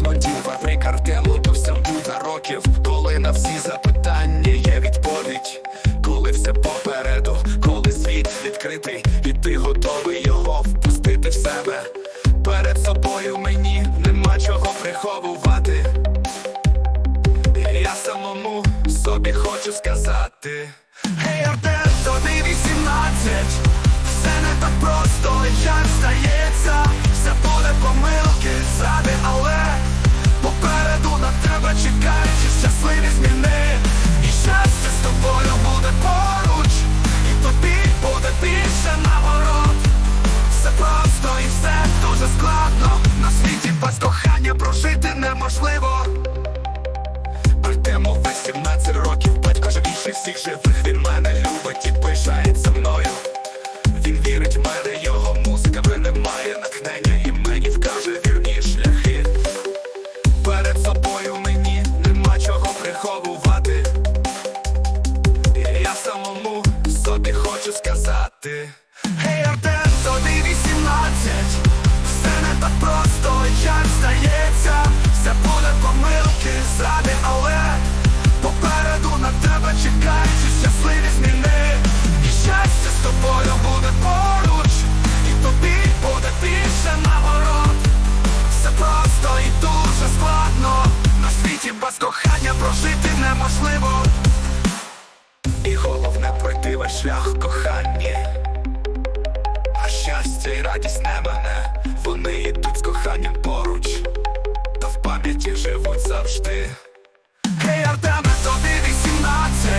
снодів, Африка Артему то всім буде років, коли на всі запитання є відповідь, коли все попереду, коли світ відкритий, і ти готовий його впустити в себе. Перед собою мені нема чого приховувати. Я самому собі хочу сказати. Гей, hey, Артем, тобі 18 все не так просто, як здається, все поле помилки, зради, але щасливі зміни. Неможливо. І головне пройти весь шлях кохання. А щастя і радість не. Мене, вони йдуть з коханням поруч, та в пам'яті живуть завжди. Гей, Артеме, тобі 18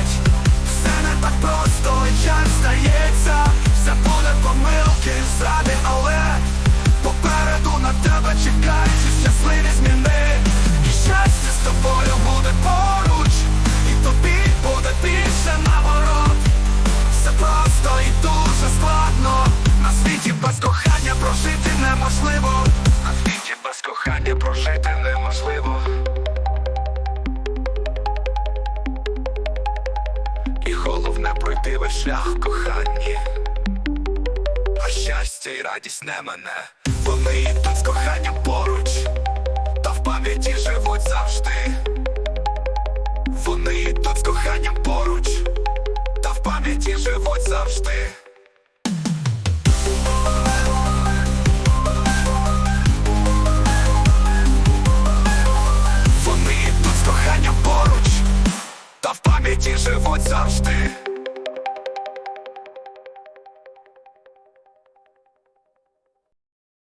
Все не так просто, і час здається, все буде помилки, зради, але попереду на тебе чекають щасливі. Неможливо. На світі без кохання прожити неможливо. І головне пройти весь шлях коханні. А щастя і радість не мене Вони йдуть з коханням поруч. Та в пам'яті живуть завжди. Вони йдуть з коханням поруч. Та в пам'яті живуть завжди. Пам'яті живуть завжди.